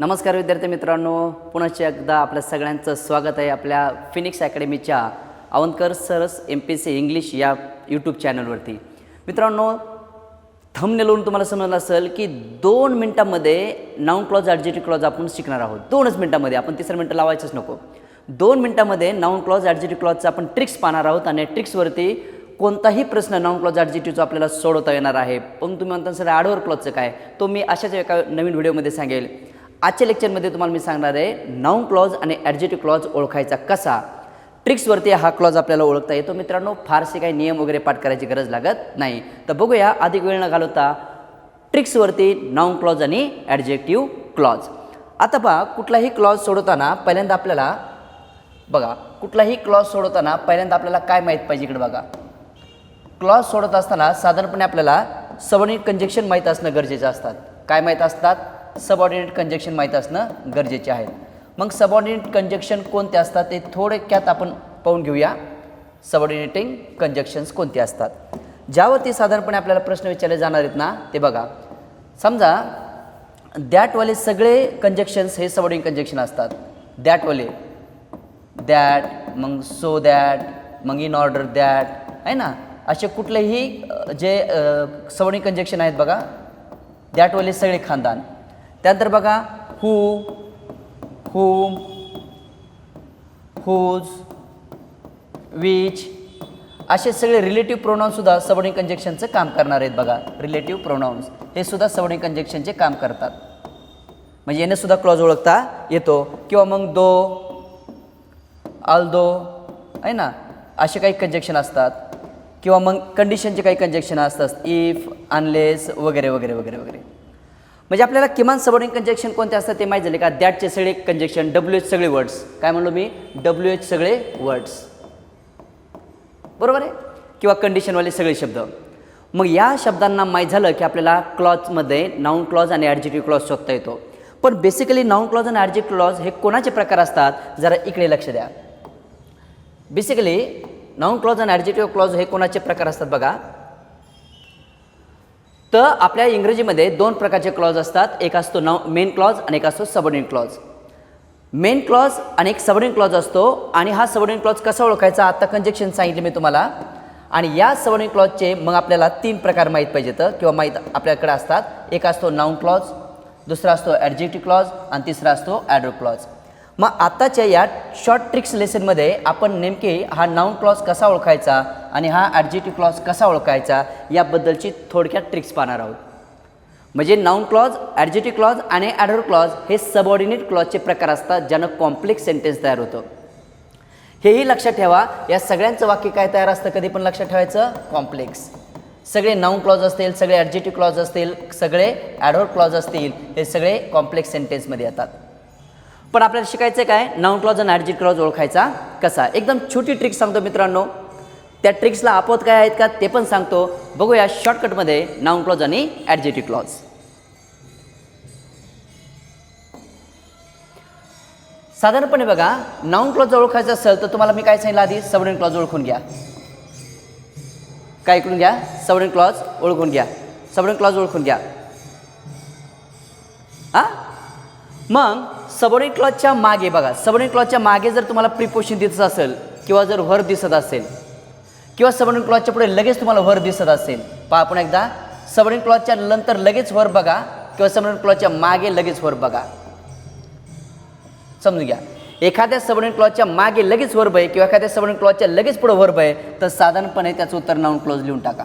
नमस्कार विद्यार्थी मित्रांनो. पुनश्च एकदा आपल्या सगळ्यांचं स्वागत आहे आपल्या फिनिक्स अकॅडमीच्या अवंतकर सरस एम पी सी इंग्लिश या यूट्यूब चॅनलवरती मित्रांनो थंबनेलवरून तुम्हाला समजलं असेल की दोन मिनटामध्ये नाऊन क्लॉज ॲडजेटिव्ह क्लॉज आपण शिकणार आहोत. दोनच मिनटामध्ये आपण तिसरं मिनटं लावायचंच नको. दोन मिनटामध्ये नाऊन क्लॉज ॲडजेटिव्ह क्लॉजचं आपण ट्रिक्स पाहणार आहोत आणि ट्रिक्सवरती कोणताही प्रश्न नाऊन क्लॉज ॲडजेटिव्हचा आपल्याला सोडवता येणार आहे. पण तुम्ही म्हणता सर ॲडवर क्लॉजचं काय? तो मी अशाच एका नवीन व्हिडिओमध्ये सांगेल. आजच्या लेक्चरमध्ये तुम्हाला मी सांगणार आहे नाऊन क्लॉज आणि ॲडजेटिव्ह क्लॉज ओळखायचा कसा? ट्रिक्सवरती हा क्लॉज आपल्याला ओळखता येतो. मित्रांनो फारसे काही नियम वगैरे पाठ करायची गरज लागत नाही. तर बघूया अधिक वेळ न घालवता ट्रिक्सवरती नाऊन क्लॉज आणि ॲडजेक्टिव्ह क्लॉज आता पहा कुठलाही क्लॉज सोडवताना पहिल्यांदा आपल्याला बघा कुठलाही क्लॉज सोडवताना पहिल्यांदा आपल्याला काय माहीत पाहिजे इकडे बघा. क्लॉज सोडत असताना साधारणपणे आपल्याला सबऑर्डिनेट कंजेक्शन माहीत असणं गरजेचं असतात. काय माहीत असतात? सबऑर्डिनेट कंजक्शन माहीत असणं गरजेचे आहे. मग सबऑर्डिनेट कंजक्शन कोणते असतात ते थोडक्यात आपण पाहून घेऊया. सबऑर्डिनेटिंग कंजक्शन्स कोणते असतात? ज्यावरती साधारणपणे आपल्याला प्रश्न विचारले जाणार आहेत ना ते बघा. समजा दॅटवाले सगळे कंजक्शन्स हे सबऑर्डिनेट कंजक्शन असतात. दॅटवाले दॅट मग सो दॅट मग इन ऑर्डर दॅट आहे ना? असे कुठलेही जे सवर्णी कंजक्शन आहेत बघा दॅटवाले सगळे खानदान. त्यानंतर बघा हू हुम हुज विच असे सगळे रिलेटिव्ह प्रोनाऊन्ससुद्धा सबर्डिंग कंजेक्शनचं काम करणार आहेत बघा. रिलेटिव्ह प्रोनाऊन्स हे सुद्धा सबर्डिंग कंजेक्शनचे काम करतात. म्हणजे याने सुद्धा क्लॉज ओळखता येतो. किंवा मग दो अल्दो आहे ना? असे काही कंजेक्शन असतात. किंवा मग कंडिशनचे काही कंजेक्शन असतात. इफ अनलेस वगैरे वगैरे वगैरे वगैरे. म्हणजे आपल्याला किमान सबॉर्डिंग कंजेक्शन कोणते असतात ते माहीत झाले का? दॅटचे सगळे कंजेक्शन डब्ल्यू एच सगळे वर्ड्स काय म्हणलो मी? डब्ल्यू एच सगळे वर्ड्स बरोबर आहे? किंवा कंडिशनवाले सगळे शब्द. मग या शब्दांना माहीत झालं की आपल्याला क्लॉजमध्ये नाऊन क्लॉज आणि ॲडजेक्टिव्ह क्लॉज शोधता येतो. पण बेसिकली नाऊन क्लॉज आणि ॲडजेक्टिव्ह क्लॉज हे कोणाचे प्रकार असतात? जरा इकडे लक्ष द्या. बेसिकली नाऊन क्लॉज आणि ॲडजेक्टिव्ह क्लॉज हे कोणाचे प्रकार असतात बघा? तर आपल्या इंग्रजीमध्ये दोन प्रकारचे क्लॉज असतात. एक असतो नाव मेन क्लॉज आणि एक असतो सबऑर्डिनेट क्लॉज मेन क्लॉज आणि एक सबऑर्डिनेट क्लॉज असतो आणि हा सबऑर्डिनेट क्लॉज कसा ओळखायचा? आत्ता कंजेक्शन सांगितले मी तुम्हाला. आणि या सबऑर्डिनेट क्लॉजचे मग आपल्याला तीन प्रकार माहीत पाहिजेत किंवा माहीत आपल्याकडे असतात. एक असतो नाऊन क्लॉज दुसरा असतो ॲडजेक्टिव्ह क्लॉज आणि तिसरा असतो ॲड्रो क्लॉज मग आत्ताच्या या शॉर्ट ट्रिक्स लेसनमध्ये आपण नेमके हा नाऊन क्लॉज कसा ओळखायचा आणि हा ॲडजेटिव्ह क्लॉज कसा ओळखायचा याबद्दलची थोडक्यात ट्रिक्स पाहणार आहोत. म्हणजे नाऊन क्लॉज ॲडजेटिव्ह क्लॉज आणि ॲडर क्लॉज हे सबऑर्डिनेट क्लॉजचे प्रकार असतात ज्यानं कॉम्प्लेक्स सेंटेन्स तयार होतं. हेही लक्षात ठेवा. या सगळ्यांचं वाक्य काय तयार असतं? कधी पण लक्षात ठेवायचं. कॉम्प्लेक्स सगळे नाऊन क्लॉज असतील सगळे ॲडजेटिव्ह क्लॉज असतील सगळे ॲडोर क्लॉज असतील हे सगळे कॉम्प्लेक्स सेंटेन्समध्ये येतात. पण आपल्याला शिकायचं काय? नाऊन क्लॉज आणि ॲडजिट क्लॉज ओळखायचा. कसा? एकदम छोटी ट्रिक सांगतो मित्रांनो. त्या ट्रिक्सला आपत काय आहेत का? ते पण सांगतो. बघूया शॉर्टकटमध्ये नाऊन क्लॉज आणि ॲडजेटिव्ह क्लॉज साधारणपणे बघा नाऊन क्लॉज ओळखायचं असेल तर तुम्हाला मी काय सांगितलं आधी? सबडिन क्लॉज ओळखून घ्या. काय ऐकून घ्या? सबडिन क्लॉज ओळखून घ्या. सबडिन क्लॉज ओळखून घ्या. हां? मग सबॉर्डिनेट क्लॉजच्या मागे बघा सबॉर्डिनेट क्लॉजच्या मागे जर तुम्हाला प्रिपोशन दिसत असेल किंवा जर वर दिसत असेल किंवा सबॉर्डिनेट क्लॉजच्या पुढे लगेच तुम्हाला वर दिसत असेल पहा आपण एकदा. सबॉर्डिनेट क्लॉजच्या नंतर लगेच वर बघा किंवा सबॉर्डिनेट क्लॉजच्या मागे लगेच वर बघा. समजून घ्या. एखाद्या सबॉर्डिनेट क्लॉजच्या मागे लगेच वर आहे किंवा एखाद्या सबॉर्डिनेट क्लॉजच्या लगेच पुढे वर आहे तर साधारणपणे त्याचं उत्तर नाऊन क्लॉज लिहून टाका.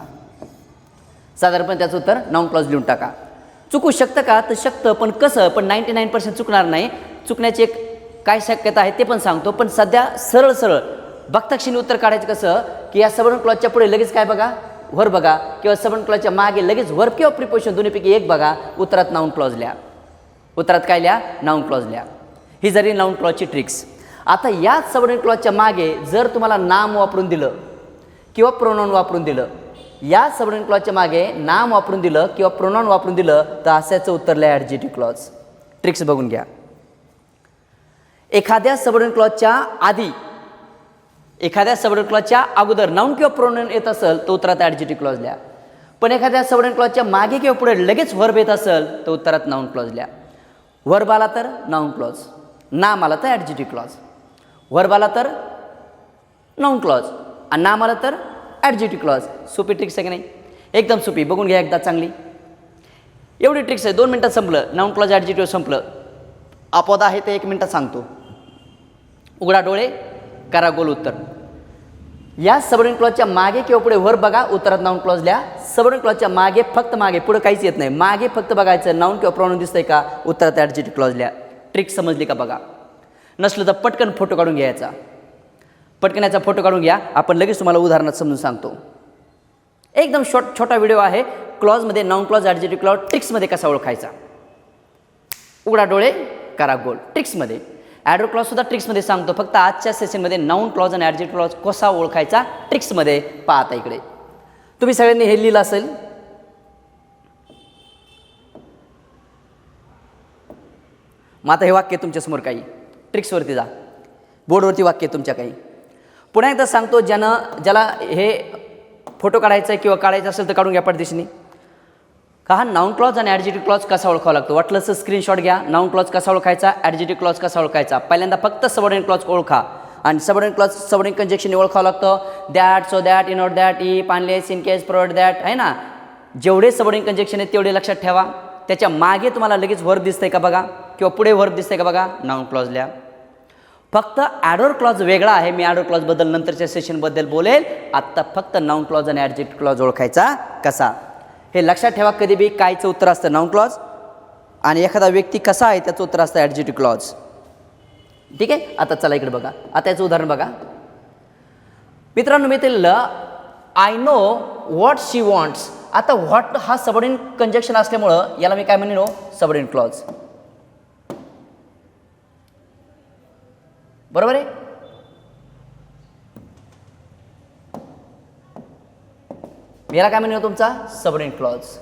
साधारणपणे त्याचं उत्तर नाऊन क्लॉज लिहून टाका. चुकू शकतं का? तर शकतं पण कसं? पण नाईंटी नाईन पर्सेंट चुकणार नाही. चुकण्याची एक काय शक्यता आहे ते पण सांगतो. पण सध्या सरळ सरळ भक्ताक्षिणी उत्तर काढायचं कसं की या सबन क्लॉजच्या पुढे लगेच काय बघा? वर बघा. किंवा सबन क्लॉजच्या मागे लगेच वर किंवा प्रिपोशन दोन्हीपैकी एक बघा. उत्तरात नाऊन क्लॉज लिहा. उत्तरात काय लिहा? नाऊन क्लॉज लिहा. ही जरी नाऊन क्लॉजची ट्रिक्स आता याच सबन क्लॉजच्या मागे जर तुम्हाला नाम वापरून दिलं किंवा प्रोनॉन वापरून दिलं या सबऑर्डिनेट क्लॉजच्या मागे नाम वापरून दिलं किंवा प्रोनॉन वापरून दिलं तर असायचं लिहा ॲडजेटिव्ह क्लॉज ट्रिक्स बघून घ्या. एखाद्या सबर्डन क्लॉजच्या आधी एखाद्या सबऑर्डिनेट क्लॉजच्या अगोदर नाऊन किंवा प्रोनाऊन येत असेल तर उत्तरात ॲडजेटिव्ह क्लॉज लिहा. पण एखाद्या सबर्डन क्लॉजच्या मागे किंवा पुढे लगेच व्हर्ब येत असेल तर उत्तरात नाऊन क्लॉज लिहा. वर्ब आला तर नाऊन क्लॉज नाम आला तर ॲडजेटिव्ह क्लॉज वर्ब आला तर नाऊन क्लॉज आणि नाम आलं तर ॲडजेटिव्ह क्लॉज सोपी ट्रिक्स आहे की नाही? एकदम सोपी. बघून घ्या एकदा चांगली. एवढी ट्रिक्स आहे. दोन मिनटात संपलं. नाऊन क्लॉज ॲडजेटिव्ह संपलं. अपवाद आहे ते एक मिनटात सांगतो. उघडा डोळे करा गोल उत्तर. या सबडिन क्लॉजच्या मागे किंवा पुढे वर बघा उत्तरात नाऊन क्लॉज लिहा. सबडिन क्लॉजच्या मागे फक्त मागे पुढे काहीच येत नाही. मागे फक्त बघायचं नाऊन किंवा प्रॉब्लेम दिसतंय का? उत्तरात ॲडजेटिव्ह क्लॉज लिहा. ट्रिक समजली का बघा. नसलं तर पटकन फोटो काढून घ्यायचा. पटकन याचा फोटो काढून घ्या. आपण लगेच तुम्हाला उदाहरणात समजून सांगतो. एकदम शॉर्ट छोटा व्हिडिओ आहे. क्लॉजमध्ये नाऊन क्लॉज ॲडजेटिव्ह क्लॉज ट्रिक्समध्ये कसा ओळखायचा? उघडा डोळे करा गोल. ट्रिक्समध्ये ॲड्रो क्लॉज सुद्धा ट्रिक्समध्ये सांगतो. फक्त आजच्या सेशनमध्ये नाऊन क्लॉज आणि ॲडजेट क्लॉज कसा ओळखायचा ट्रिक्समध्ये पाहता इकडे. तुम्ही सगळ्यांनी हे लिहिलं असेल? मग आता हे वाक्य तुमच्यासमोर काही. ट्रिक्सवरती जा. बोर्डवरती वाक्य तुमच्या काही. पुन्हा एकदा सांगतो ज्यानं ज्याला हे फोटो काढायचा आहे किंवा काढायचं असेल तर काढून घ्या पडदेशीने का हा नाऊन क्लॉज आणि ॲडजेटिव क्लॉज कसा ओळखावा लागतो? वाटलं तर स्क्रीनशॉट घ्या. नाऊन क्लॉज कसा ओळखायचा? ॲडजेटिव क्लॉज कसा ओळखायचा? पहिल्यांदा फक्त सबॉर्डिनेट क्लॉज ओळखा. आणि सबॉर्डिनेट क्लॉज सबॉर्डिनेट कंजेक्शन ओळखावं लागतं. दॅट सो दॅट इन ऑट दॅट ई पानलेस इन केस प्रोवाइड दॅट आहे ना? जेवढे सबॉर्डिनेट कंजेक्शन आहेत तेवढे लक्षात ठेवा. त्याच्यामागे तुम्हाला लगेच वर दिसतंय का बघा? किंवा पुढे वर दिसतंय का बघा? नाऊन क्लॉज लिहा. फक्त ॲडोर क्लॉज वेगळा आहे. मी ॲडोर क्लॉजबद्दल नंतरच्या सेशनबद्दल बोलेल. आत्ता फक्त नाऊन क्लॉज आणि ॲडजेक्ट क्लॉज ओळखायचा कसा? हे लक्षात ठेवा कधी बी कायचं उत्तर असतं. नाऊन क्लॉज आणि एखादा व्यक्ती कसा आहे त्याचं उत्तर असतं ॲडजेटिव्ह क्लॉज ठीक आहे? आता चला इकडे बघा. आता याचं उदाहरण बघा. मित्रांनो मी ते I know what she wants आता व्हॉट हा सबर्डिन कंजक्शन असल्यामुळं याला मी काय म्हणेन हो? सबडिन क्लॉज बरोबर आहे? याला काय म्हणून तुमचा? सबडिन क्लॉज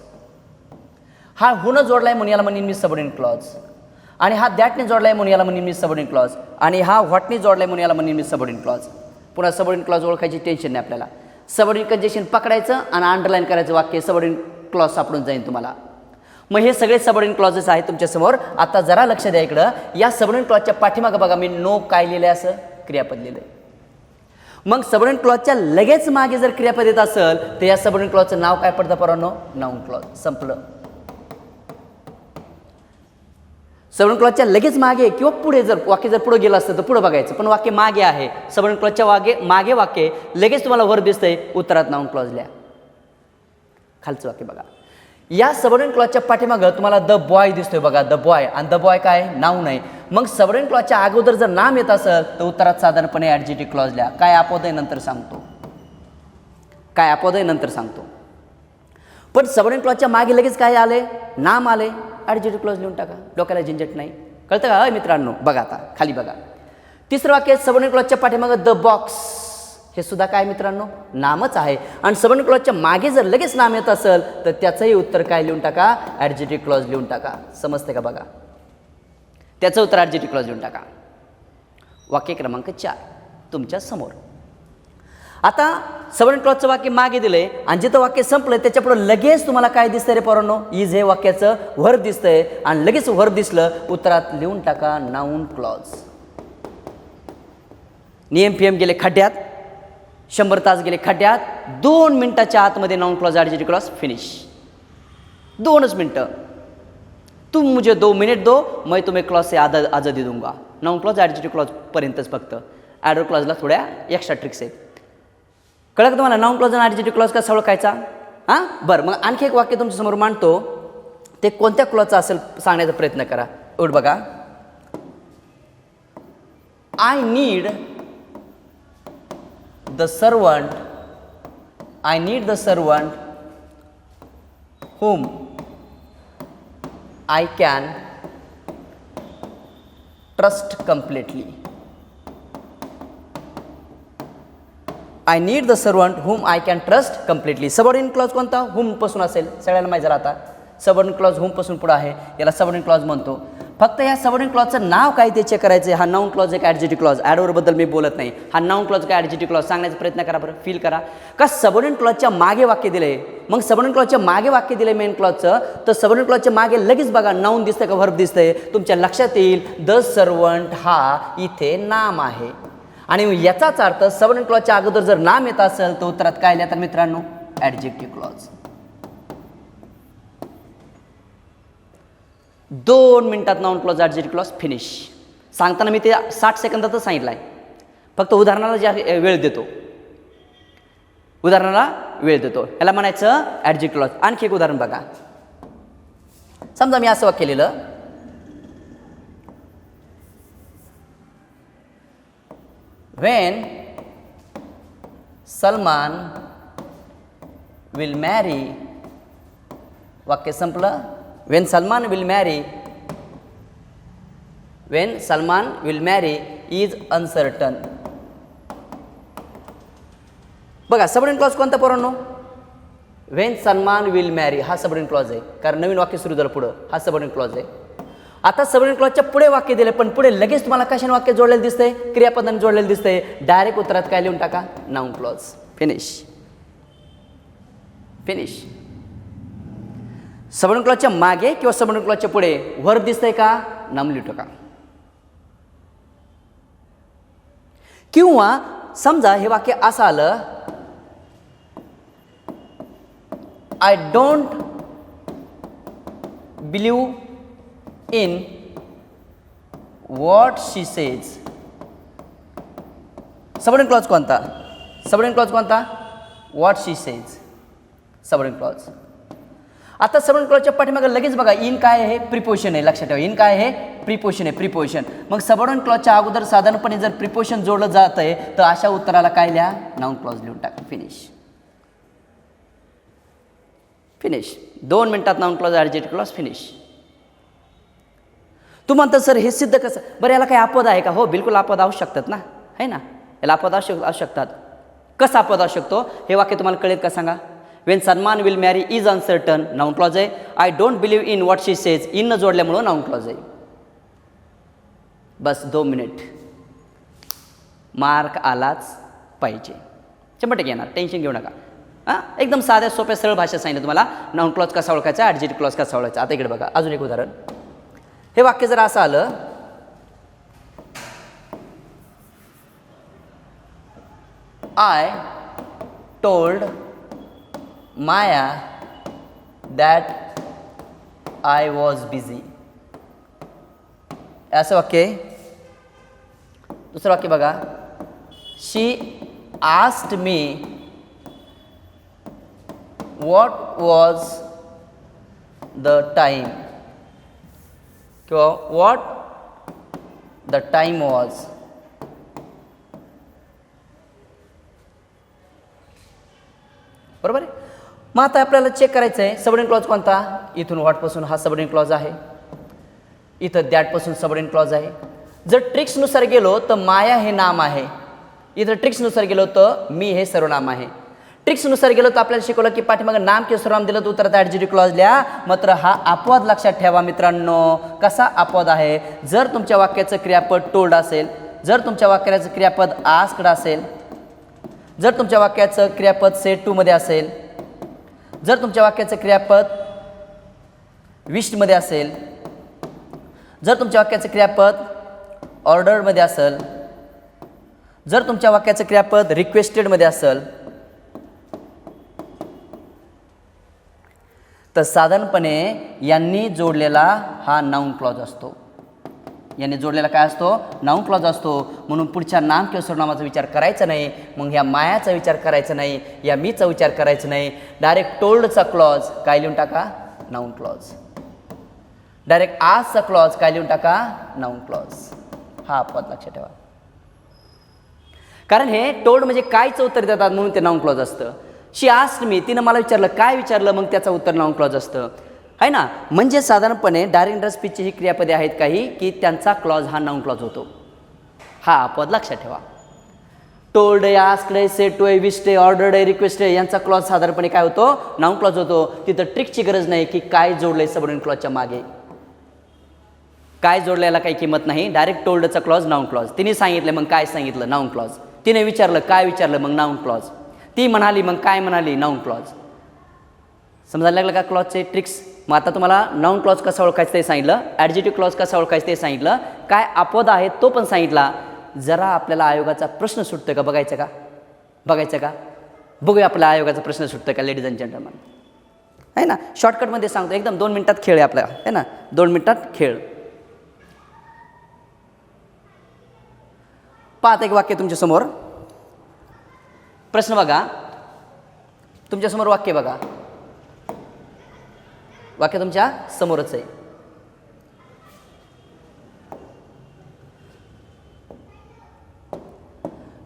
हा हुन जोडलाय म्हणून याला म्हणेन मी सबडिन क्लॉज आणि हा दॅटने जोडलाय म्हणून याला म्हणेन मी सबडिन क्लॉज आणि हा व्हॉटने जोडलाय म्हणून याला म्हणेन मी सबडिन क्लॉज पुन्हा सबडिन क्लॉज ओळखायची टेन्शन नाही आपल्याला. सबडिन कंजेशन पकडायचं आणि अंडरलाईन करायचं वाक्य सबडिन क्लॉज सापडून जाईल तुम्हाला. मग हे सगळे सबडिन क्लॉजेस आहेत तुमच्यासमोर. आता जरा लक्ष द्या इकडं. या सबडिन क्लॉजच्या पाठीमागं बघा मी नो काय लिहिलं आहे असं? क्रियापद लिहिलं आहे मग सबडिन क्लॉजच्या लगेच मागे जर क्रियापद येत असेल तर या सबडिन क्लॉजचं नाव काय पडतं पोरांनो? नाऊन क्लॉज संपलं. सबडिन क्लॉजच्या लगेच मागे किंवा पुढे जर वाक्य जर पुढे गेलं असतं तर पुढे बघायचं. पण वाक्य मागे आहे. सबडिन क्लॉजच्या वागे मागे वाक्य लगेच तुम्हाला वर दिसतंय उत्तरात नाऊन क्लॉज लिहा. खालचं वाक्य बघा. या सबडिन क्लॉजच्या पाठीमागं तुम्हाला द बॉय दिसतोय बघा द बॉय. आणि द बॉय काय? नाव नाही मग सवरेन क्लॉजच्या अगोदर जर नाम येत असेल तर उत्तरात साधारणपणे ॲडजेटिव्ह क्लॉज लिहा. काय अपवाद नंतर सांगतो. काय अपवाद नंतर सांगतो. पण सवरेन क्लॉजच्या मागे लगेच काय आले? नाम आले. ॲडजेटिव्ह क्लॉज लिहून टाका. डोक्याला झंझट नाही. कळतं का? अय मित्रांनो बघा आता खाली बघा. तिसरं वाक्य सवर्ण क्लॉजच्या पाठीमागं द बॉक्स हे सुद्धा काय मित्रांनो? नामच आहे. आणि सवर्ण क्लॉजच्या मागे जर लगेच नाम येत असेल तर त्याचंही उत्तर काय लिहून टाका? ॲडजेटिव्ह क्लॉज लिहून टाका. समजते का बघा? त्याचं उत्तर ॲडजेटिव्ह क्लॉज लिहून टाका. वाक्य क्रमांक चार तुमच्यासमोर. आता सवर्ण क्लॉजचं वाक्य मागे दिलंय आणि जिथं वाक्य संपलं त्याच्यापुढं लगेच तुम्हाला काय दिसतंय रे पोरांनो? इज हे वाक्याचं वर दिसतंय आणि लगेच वर दिसलं उत्तरात लिहून टाका नाऊन क्लॉज नियम पी एम गेले खड्ड्यात शंभर तास गेले खड्ड्यात दोन मिनटाच्या आतमध्ये noun clause adjective clause finish दोनच मिनटं. तुम मुझे दो मिनिट दो मैं तुम्हें क्लॉज से आधा आज़ादी दूंगा। नॉन क्लॉज ॲडजेटिव्ह क्लॉजपर्यंतच फक्त। ॲडो क्लॉजला थोड्या एक्स्ट्रा ट्रिक्स आहेत. कळलं का तुम्हाला? नॉन क्लॉज आणि ॲडजेटिव्ह क्लॉज कसा ओळखायचा? हां? बरं मग आणखी एक वाक्य तुमच्यासमोर मांडतो. ते कोणत्या क्लॉजचं असेल सांगण्याचा प्रयत्न करा. एवढं बघा. I need the servant I need the servant whom i can trust completely. I need the servant whom I can trust completely subordinate clause कोणता? हुमपासून असेल? सगळ्यांना माहिती झाला आता. सबॉर्डिन क्लॉज हुमपासून पुढं आहे? याला सबॉर्डिन क्लॉज म्हणतो. फक्त या सबॉर्डिन क्लॉजचं नाव काय ते चेक करायचं हा नाऊन क्लॉज एक ॲडजेटी क्लॉज ॲडवरबद्दल मी बोलत नाही. हा नाऊन क्लॉज काय ॲडजेटी क्लॉज सांगण्याचा प्रयत्न करा बरं. फील करा. का सबॉर्डिन क्लॉजच्या मागे वाक्य दिले मग सबॉर्डिन क्लॉजच्या मागे वाक्य दिले मेन क्लॉजचं तर सबॉर्डिन क्लॉजच्या मागे लगेच बघा नाऊन दिसतंय का व्हर्ब दिसतंय? तुमच्या लक्षात येईल द सर्वंट हा इथे नाम आहे. आणि याचाच अर्थ सबॉर्डिन क्लॉजच्या अगोदर जर नाम येत असेल तर उत्तरात काय लिहा तर मित्रांनो? ॲडजेक्टिव्ह क्लॉज दोन मिनिटात noun clause adjective clause finish सांगताना मी ते साठ सेकंदातच सांगितलं आहे फक्त उदाहरणाला ज्या वेळ देतो. उदाहरणाला वेळ देतो. याला म्हणायचं ॲडजेक्ट क्लॉज. आणखी एक उदाहरण बघा. समजा मी असं वाक्य लिहिलं. वेन सलमान विल मॅरी वाक्य संपलं. When Salman will marry when Salman will marry is uncertain बघा सबडिन क्लॉज कोणता पोरांनो? वेन सलमान विल मॅरी हा सबडिन क्लॉज आहे. कारण नवीन वाक्य सुरू झालं पुढं. हा सबडिन क्लॉज आहे. आता सबडिन क्लॉजच्या पुढे वाक्य दिले पण पुढे लगेच तुम्हाला कशाने वाक्य जोडलेलं दिसतंय? क्रियापदाने जोडलेलं दिसतंय. डायरेक्ट उत्तरात काय लिहून टाका? Noun clause finish finish subordinate क्लॉजच्या मागे किंवा सबडिन क्लॉजच्या पुढे वर दिसतंय का? नाम लिहू का किंवा समजा हे वाक्य असं आलं I don't believe in what she says subordinate clause कोणता? सबडिन क्लॉज कोणता? What she says subordinate clause आता सबडिन क्लॉजच्या पाठीमागे लगेच बघा इन काय आहे? प्रिपोशन आहे. लक्षात ठेवा इन काय आहे? प्रिपोशन आहे प्रिपोशन. मग सबडिन क्लॉजच्या अगोदर साधारणपणे जर प्रिपोशन जोडलं जात आहे तर अशा उत्तराला काय लिहा? नाऊन क्लॉज लिहून टाका. फिनिश फिनिश दोन मिनिटात noun clause adjective clause finish तू म्हणता सर हे सिद्ध कसं? बरं याला काही आपद आहे का? हो बिलकुल आपद असू शकतात ना. आहे ना? याला आपद असू असू शकतात. कसं आपद असू शकतो? हे वाक्य तुम्हाला कळेल का सांगा? When someone will marry is uncertain noun clause आहे I don't believe in what she says in न जोडल्यामुळं नाऊन क्लॉज आहे बस दोन मिनिट मार्क आलाच पाहिजे शंभर टक्के येणार टेन्शन घेऊ नका हां एकदम साध्या सोप्या सरळ भाषेत सांगितलं तुम्हाला. नाऊन क्लॉज कसा ओळखायचा? ॲडजेक्टिव्ह क्लॉज कसा ओळखायचा? आता इकडे बघा. अजून एक उदाहरण. हे वाक्य जर असं आलं I told Maya that I was busy ऐसा वाक्य दुसरं वाक्य बघा she asked me what was the time किंवा वॉट द टाईम वॉज़ बरोबर आहे मग आता आपल्याला चेक करायचं आहे सबडिन क्लॉज कोणता? इथून वॉटपासून हा सबडिन क्लॉज आहे. इथं दॅटपासून सबडिन क्लॉज आहे. जर ट्रिक्सनुसार गेलो तर माया हे नाम आहे. इथं ट्रिक्सनुसार गेलो तर मी हे सर्वनाम आहे. ट्रिक्सनुसार गेलो तर आपल्याला शिकवलं की पाठीमागं नाम किंवा सर्वनाम दिलं तर उत्तरात ॲडजेटिव्ह क्लॉज लिहा. मात्र हा अपवाद लक्षात ठेवा मित्रांनो. कसा अपवाद आहे? जर तुमच्या वाक्याचं क्रियापद टोल्ड असेल जर तुमच्या वाक्याचं क्रियापद आस्कड असेल जर तुमच्या वाक्याचं क्रियापद सेट टूमध्ये असेल जर तुमच्या वाक्याचं क्रियापद विष्टमध्ये असेल जर तुमच्या वाक्याचं क्रियापद ऑर्डरमध्ये असेल जर तुमच्या वाक्याचं क्रियापद रिक्वेस्टेडमध्ये असेल तर साधारणपणे यांनी जोडलेला हा नाऊन क्लॉज असतो. यांनी जोडलेला काय असतो? नाऊन क्लॉज असतो. म्हणून पुढच्या नाम किंवा सर्वनामाचा विचार करायचा नाही. मग ह्या मायाचा विचार करायचा नाही. या मीचा विचार करायचा नाही. डायरेक्ट टोल्डचा क्लॉज काय लिहून टाका? नाऊन क्लॉज डायरेक्ट आजचा क्लॉज काय लिहून टाका? नाऊन क्लॉज हा अपवाद लक्षात ठेवा. कारण हे टोल्ड म्हणजे कायचं उत्तर देतात म्हणून ते नाऊन क्लॉज असतं. शी आस्ट मी तिनं मला विचारलं काय विचारलं? मग त्याचं उत्तर नाऊन क्लॉज असतं. आहे ना? म्हणजे साधारणपणे डायरेक्ट स्पीचची ही क्रियापदे आहेत काही की त्यांचा क्लॉज हा नाऊन क्लॉज होतो. हा पद लक्षात ठेवा. टोल्ड आहे आस्कड आहे सेट आहे विस्ट आहे ऑर्डर्ड आहे रिक्वेस्ट आहे यांचा क्लॉज साधारणपणे काय होतो? नाऊन क्लॉज होतो. तिथं ट्रिकची गरज नाही की काय जोडलंय सबडिन क्लॉजच्या मागे. काय जोडल्याला काही किंमत नाही. डायरेक्ट टोल्डचा क्लॉज नाऊन क्लॉज तिने सांगितलं मग काय सांगितलं? नाऊन क्लॉज तिने विचारलं काय विचारलं? मग नाऊन क्लॉज ती म्हणाली मग काय म्हणाली? नाऊन क्लॉज समजायला लागलं का क्लॉजचे ट्रिक्स मग आता तुम्हाला नाऊन क्लॉज कसा ओळखायचं ते सांगितलं ॲडजेटिव्ह क्लॉज कसा ओळखायचं ते सांगितलं काय अपवाद आहे तो पण सांगितला. जरा आपल्याला आयोगाचा प्रश्न सुटतो का बघायचं का? बघायचं का? बघूया आपल्या आयोगाचा प्रश्न सुटतो का लेडीज अँड जेंटलमॅन आहे ना? शॉर्टकटमध्ये सांगतो एकदम दोन मिनटात खेळ आहे आपला. आहे ना? दोन मिनटात खेळ. पाहत एक वाक्य तुमच्यासमोर प्रश्न बघा. तुमच्यासमोर वाक्य बघा. वाक्य तुमच्या समोरच आहे.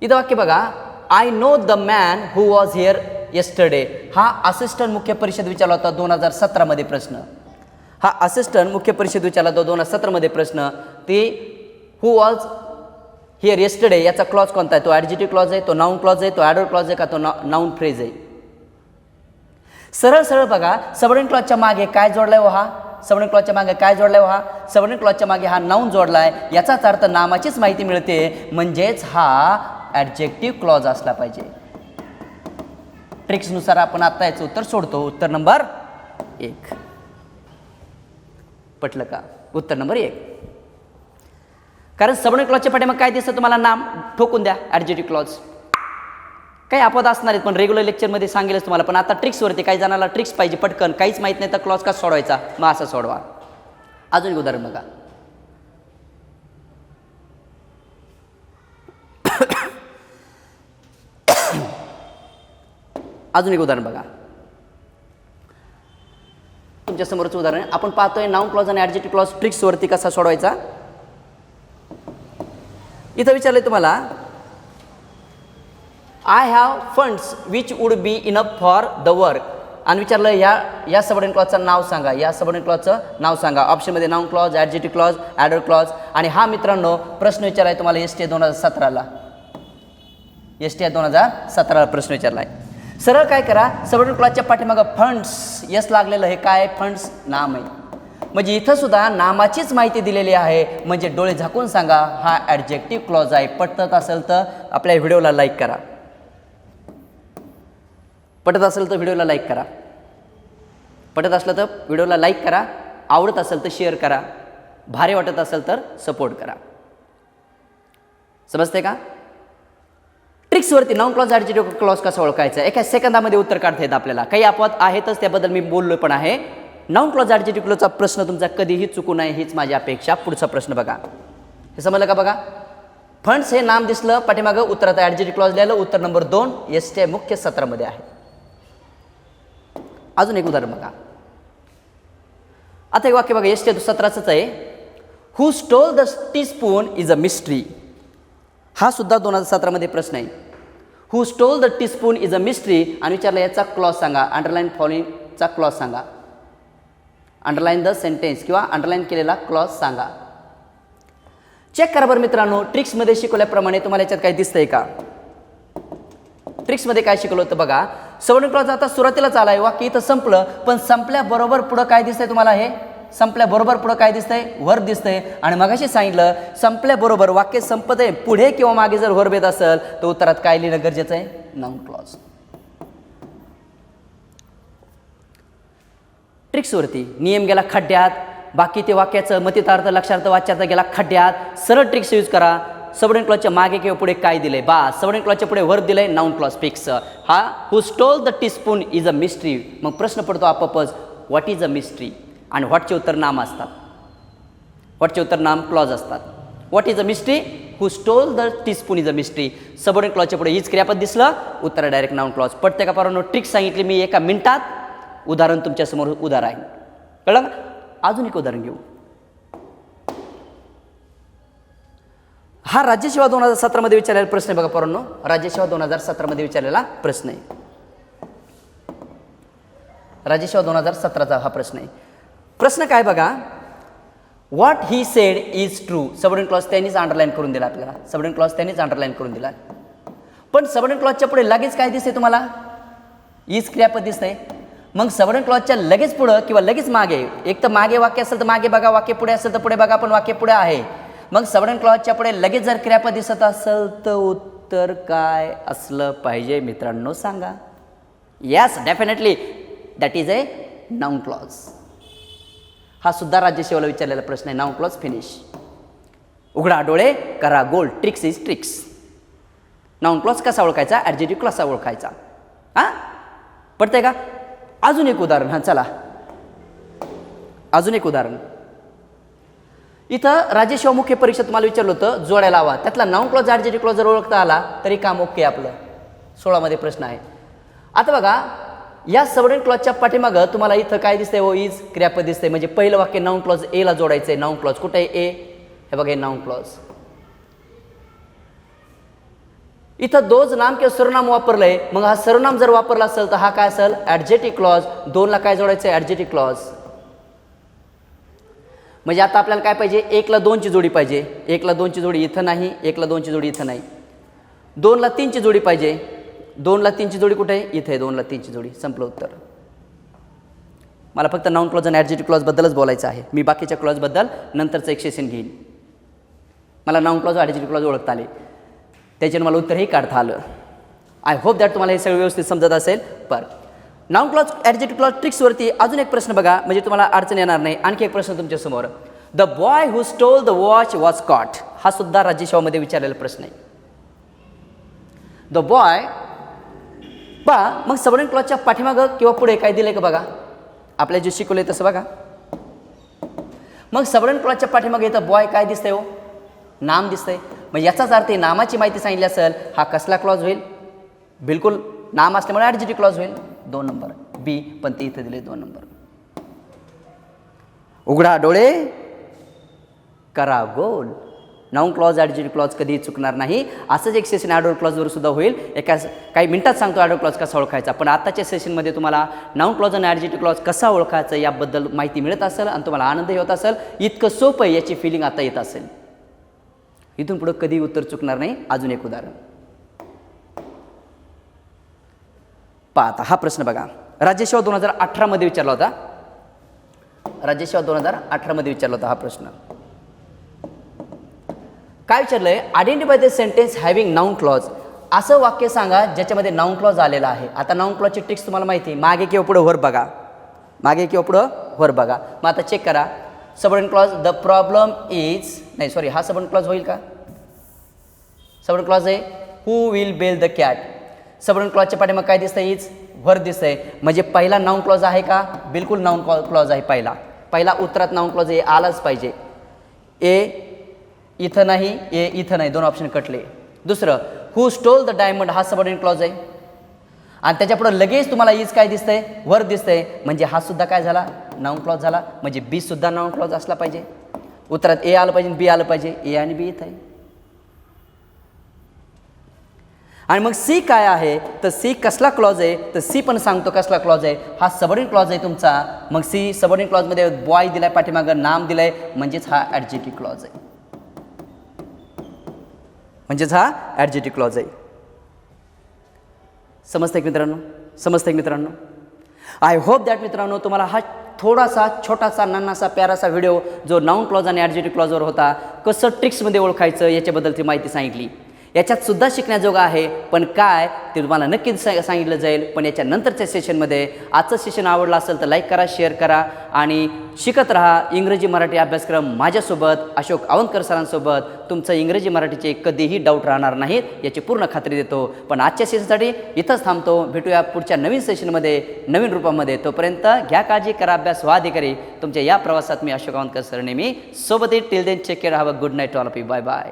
इथं वाक्य बघा I know the man who was here yesterday हा असिस्टंट मुख्य परिषद विचारला होता दोन हजार सतरामध्ये प्रश्न. हा असिस्टंट मुख्य परिषद विचारला होता दोन हजार सतरामध्ये प्रश्न. ते हु वॉज हिअर येस्टरडे याचा क्लॉज कोणता आहे? तो ॲडजेटिव्ह क्लॉज आहे तो नाऊन क्लॉज आहे तो ॲडर क्लॉज आहे का? तो नाऊन फ्रेज आहे. सरळ सरळ बघा सबर्डिन क्लॉजच्या मागे काय जोडलाय हो हा? सबर्डिन क्लॉजच्या मागे काय जोडलाय हो हा? सबर्डिन क्लॉजच्या मागे हा नाऊन जोडलाय. याचाच अर्थ नामाचीच माहिती मिळते. म्हणजेच हा ॲडजेक्टिव्ह क्लॉज असला पाहिजे. ट्रिक्सनुसार आपण आत्ता याचं उत्तर सोडतो. उत्तर नंबर एक. पटलं का? उत्तर नंबर एक. कारण सबर्डिन क्लॉजच्या पाठीमागे काय दिसतं तुम्हाला? नाम ठोकून द्या. ॲडजेटिव्ह क्लॉज काही अपवाद असणार आहेत पण रेग्युलर लेक्चरमध्ये सांगेलच तुम्हाला. पण आता ट्रिक्सवरती काही जणाला ट्रिक्स पाहिजे पटकन. काहीच माहीत नाही तर क्लॉज का सोडवायचा? मग असं सोडवा. अजून एक उदाहरण बघा. अजून एक उदाहरण बघा. तुमच्या समोरचं उदाहरण आपण पाहतोय नाऊन क्लॉज आणि ॲडजेटिव्ह क्लॉज ट्रिक्सवरती कसा सोडवायचा? इथं विचारलंय तुम्हाला I have funds which would be enough for the work आणि विचारलं या या सबडिन क्लॉजचं नाव सांगा. या सबडिन क्लॉजचं नाव सांगा. ऑप्शनमध्ये noun clause adjective clause adverb clause आणि हा मित्रांनो प्रश्न विचारलाय तुम्हाला एस टी दोन हजार सतराला. एस टी दोन हजार सतराला प्रश्न विचारलाय. सरळ काय करा सबडिन क्लॉजच्या पाठीमागं फंड्स यस लागलेलं हे काय? फंड्स नाम आहे. म्हणजे इथं सुद्धा नामाचीच माहिती दिलेली आहे. म्हणजे डोळे झाकून सांगा हा ॲडजेक्टिव्ह क्लॉज आहे. पटत असेल तर आपल्या व्हिडिओला लाईक करा. पटत असेल तर व्हिडिओला लाईक करा. पटत असलं तर व्हिडिओला लाईक करा. आवडत असेल तर शेअर करा. भारी वाटत असेल तर सपोर्ट करा. समजते का? ट्रिक्सवरती नॉन क्लॉज ॲडजेटिव्ह क्लॉज कसा ओळखायचा? एका सेकंदामध्ये उत्तर काढता येतं आपल्याला. काही अपवाद आहेतच त्याबद्दल मी बोललो पण आहे. नॉन क्लॉज ॲडजेटिव्ह क्लॉजचा प्रश्न तुमचा कधीही चुकू नये हीच माझी अपेक्षा. पुढचा प्रश्न बघा. हे समजलं का बघा? फंड्स हे नाम दिसलं पाठीमागं उत्तरात ॲडजेटिव्ह क्लॉज लिहिलं उत्तर नंबर दोन एस टी मुख्य सत्रामध्ये आहे. अजून एक उदाहरण बघा. आता एक वाक्य बघा एस सतराचंच आहे. Who stole the teaspoon is a mystery हा सुद्धा दोन हजार सतरामध्ये प्रश्न आहे. Who stole the teaspoon is a mystery आणि विचारलं याचा क्लॉज सांगा. अंडरलाईन फॉलोइंगचा क्लॉज सांगा. अंडरलाईन द सेंटेन्स किंवा अंडरलाईन केलेला क्लॉज सांगा. चेक करा बरं मित्रांनो ट्रिक्समध्ये शिकवल्याप्रमाणे तुम्हाला याच्यात काही दिसतंय का? ट्रिक्समध्ये काय शिकवलं होतं बघा. सवर्ण क्लॉज आता सुरुवातीलाच आलाय. वाक्य इथं संपलं. पण संपल्याबरोबर पुढं काय दिसतंय तुम्हाला हे? संपल्याबरोबर पुढं काय दिसतंय? वर दिसतंय. आणि मगाशी सांगितलं संपल्याबरोबर वाक्य संपत आहे पुढे किंवा मागे जर वर बेत असेल तर उत्तरात काय लिहिणं गरजेचं आहे? नाऊन क्लॉज ट्रिक्सवरती नियम गेला खड्ड्यात. बाकी ते वाक्याचं मतितार्थ लक्षार्थ वाच्यार्थ गेला खड्ड्यात. सरळ ट्रिक्स यूज करा. सबडिन क्लॉजच्या मागे किंवा पुढे काय दिलंय? बा सबडिन क्लॉजच्या पुढे वर दिलंय नाऊन क्लॉज फिक्स हा who stole the teaspoon is a mystery मग प्रश्न पडतो आपोआपच व्हॉट इज अ मिस्ट्री आणि व्हॉटचे उत्तर नाम असतात. व्हॉटचे उत्तर नाम क्लॉज असतात. What is a mystery who stole the teaspoon is a mystery subordinate क्लॉजच्या पुढे हीच क्रियापद दिसलं उत्तर डायरेक्ट नाऊन क्लॉज पडते का ट्रिक सांगितली मी एका मिनिटात. उदाहरण तुमच्यासमोर उदार आहे. कळलं? अजून एक उदाहरण घेऊ. हा राज्यसेवा दोन हजार सतरामध्ये विचारलेला प्रश्न आहे बघा पोरांनो. राज्यसेवा दोन हजार सतरामध्ये विचारलेला प्रश्न आहे. राज्यसेवा दोन हजार सतराचा हा प्रश्न आहे. प्रश्न काय बघा? What he said is true subordinate clause त्यांनीच अंडरलाईन करून दिला आपल्याला. सबडिन क्लॉज त्यांनीच अंडरलाईन करून दिला. पण सबडिन क्लॉजच्या पुढे लगेच काय दिसते तुम्हाला? इज क्रियापद दिसतंय. मग सबडन क्लॉजच्या लगेच पुढं किंवा लगेच मागे एक तर मागे वाक्य असेल तर मागे बघा वाक्य पुढे असेल तर पुढे बघा पण वाक्य पुढे आहे. मग सबडन क्लॉजच्या पुढे लगेच जर क्रियापद दिसत असेल तर उत्तर काय असलं पाहिजे मित्रांनो सांगा. Yes definitely that is a noun clause हा सुद्धा राज्यसेवाला विचारलेला प्रश्न आहे. नाऊन क्लॉज फिनिश उघडा डोळे करा गोल. Tricks is tricks noun clause कसा ओळखायचा? ॲडजेटिव्ह कसा ओळखायचा. हां? पडतंय का? अजून एक उदाहरण. हां चला. अजून एक उदाहरण. इथं राज्यसेवा मुख्य परीक्षा तुम्हाला विचारलं होतं जोड्या लावा. त्यातला नॉन क्लॉज ॲडजेटिव्ह क्लॉज जर ओळखता आला तरी काम ओके आपलं. सोळामध्ये प्रश्न आहे. आता बघा या सबडेन क्लॉजच्या पाठीमागं तुम्हाला इथं काय दिसतंय? ओ इज क्रियापद दिसतंय. म्हणजे पहिलं वाक्य नाऊन क्लॉज एला जोडायचं आहे नाऊन क्लॉज कुठं आहे ए हे बघा हे नाऊन क्लॉज इथं दोज नाम किंवा सरनाम वापरलंय. मग हा सरनाम जर वापरला असेल तर हा काय असेल? ॲडजेटिक क्लॉज दोनला काय जोडायचं आहे ॲडजेटिक क्लॉज म्हणजे आता आपल्याला काय पाहिजे? एकला दोनची जोडी पाहिजे. एकला दोनची जोडी इथं नाही एकला दोनची जोडी इथं नाही. दोनला तीनची जोडी पाहिजे. दोनला तीनची जोडी कुठे? आहे इथे आहे दोनला तीनची जोडी. संपलं उत्तर. मला फक्त नॉन क्लॉज आणि ॲडजेटिव्ह क्लॉजबद्दलच बोलायचं आहे. मी बाकीच्या क्लॉजबद्दल नंतरचं एक सेशन घेईन. मला नॉन क्लॉज ॲडजेटिव्ह क्लॉज ओळखता आले. त्याच्यानं मला उत्तरही काढता आलं. आय होप दॅट तुम्हाला हे सगळं व्यवस्थित समजत असेल. पर नाऊन क्लॉज ॲडजेक्टिव्ह क्लॉज ट्रिक्सवरती अजून एक प्रश्न बघा म्हणजे तुम्हाला अडचण येणार नाही. आणखी एक प्रश्न तुमच्यासमोर the boy who stole the watch was caught हा सुद्धा राज्यसेवामध्ये विचारलेला प्रश्न आहे. द बॉय पा मग सबडन क्लॉजच्या पाठीमागं किंवा पुढे काय दिलंय का बघा? आपल्या जे आहे तसं बघा. मग सबडन क्लॉजच्या पाठीमागे येतं बॉय काय दिसतंय हो? नाम दिसतंय. मग याचाच अर्थ आहे नामाची माहिती सांगितली असेल हा कसला क्लॉज होईल? बिलकुल नाम असल्यामुळे ॲडजेटिव्ह क्लॉज होईल. दोन नंबर. बी पण ते इथं दिले दोन नंबर. उघडा डोळे. करा गोल. नाऊन क्लॉज ॲडजेटिव्ह क्लॉज कधी चुकणार नाही. असंच एक सेशन ॲडोर क्लॉजवर सुद्धा होईल. एका काही मिनिटात सांगतो ॲडोर क्लॉज कसा ओळखायचा. पण आताच्या सेशनमध्ये तुम्हाला नाऊन क्लॉज आणि ॲडजेटिव्ह क्लॉज कसा ओळखायचं याबद्दल माहिती मिळत असेल आणि तुम्हाला आनंदही होत असेल. इतकं सोपं आहे याची फिलिंग आता येत असेल. इथून पुढं कधी उत्तर चुकणार नाही. अजून एक उदाहरण. पहा आता हा प्रश्न बघा. राज्यसेवा दोन हजार अठरामध्ये विचारला होता. राज्यसेवा दोन हजार अठरामध्ये विचारला होता हा प्रश्न. काय विचारलंय? Identify the sentence having noun clause असं वाक्य सांगा ज्याच्यामध्ये नाऊन क्लॉज आलेला आहे. आता नाऊन क्लॉजची ट्रिक्स तुम्हाला माहिती आहे. मागे किंवा पुढं वर बघा. मागे किंवा पुढं वर बघा. मग आता चेक करा. Subordinate clause the problem is नाही सॉरी हा सबडन क्लॉज होईल का? सबन क्लॉज आहे who will bell the cat सबर्न क्लॉजच्या पाठीमा काय दिसतंय? इज वर दिसतंय. म्हणजे पहिला नाऊन क्लॉज आहे का? बिलकुल नाऊन क्लॉज आहे पहिला. पहिला उत्तरात नाऊन क्लॉज हे आलाच पाहिजे. ए इथं नाही ए इथं नाही. दोन ऑप्शन कटले. दुसरं हू स्टोल द डायमंड हा सबऑर्डिनेट क्लॉज आहे. आणि त्याच्यापुढं लगेच तुम्हाला इज काय दिसतंय? वर दिसतंय. म्हणजे हा सुद्धा काय झाला? नाऊन क्लॉज झाला. म्हणजे बी सुद्धा नाऊन क्लॉज असला पाहिजे. उत्तरात ए आलं पाहिजे बी आलं पाहिजे. ए आणि बी इथं आहे. आणि मग सी काय आहे? तर सी कसला क्लॉज आहे? तर सी पण सांगतो कसला क्लॉज आहे. हा सबॉर्डिन क्लॉज आहे तुमचा. मग सी सबॉर्डिन क्लॉजमध्ये बॉय दिलाय पाठीमागं नाम दिलंय. म्हणजेच हा ॲडजेटिक क्लॉज आहे. म्हणजेच हा ॲडजेटिक क्लॉज आहे. समजतं एक मित्रांनो? समजतं एक मित्रांनो? आय होप दॅट मित्रांनो तुम्हाला हा थोडासा छोटासा नानासा प्यारासा व्हिडिओ जो नाऊन क्लॉज आणि ॲडजेटिक क्लॉजवर होता कसं ट्रिक्समध्ये ओळखायचं याच्याबद्दलची माहिती सांगितली. याच्यात सुद्धा शिकण्याजोगं आहे. पण काय? ते तुम्हाला नक्कीच सा सांगितलं जाईल. पण याच्या नंतरच्या सेशनमध्ये आजचं सेशन आवडलं असेल तर लाईक करा शेअर करा आणि शिकत राहा इंग्रजी मराठी अभ्यासक्रम माझ्यासोबत अशोक आवनकर सरांसोबत. तुमचं इंग्रजी मराठीचे कधीही डाऊट राहणार नाहीत याची पूर्ण खात्री देतो. पण आजच्या सेशनसाठी इथंच थांबतो. भेटूया पुढच्या नवीन सेशनमध्ये नवीन रूपामध्ये. तोपर्यंत घ्या काळजी करा अभ्यास व्हा अधिकारी. तुमच्या या प्रवासात मी अशोक आवनकर सर नेहमी. सोबत till then take care have a good night all of you bye bye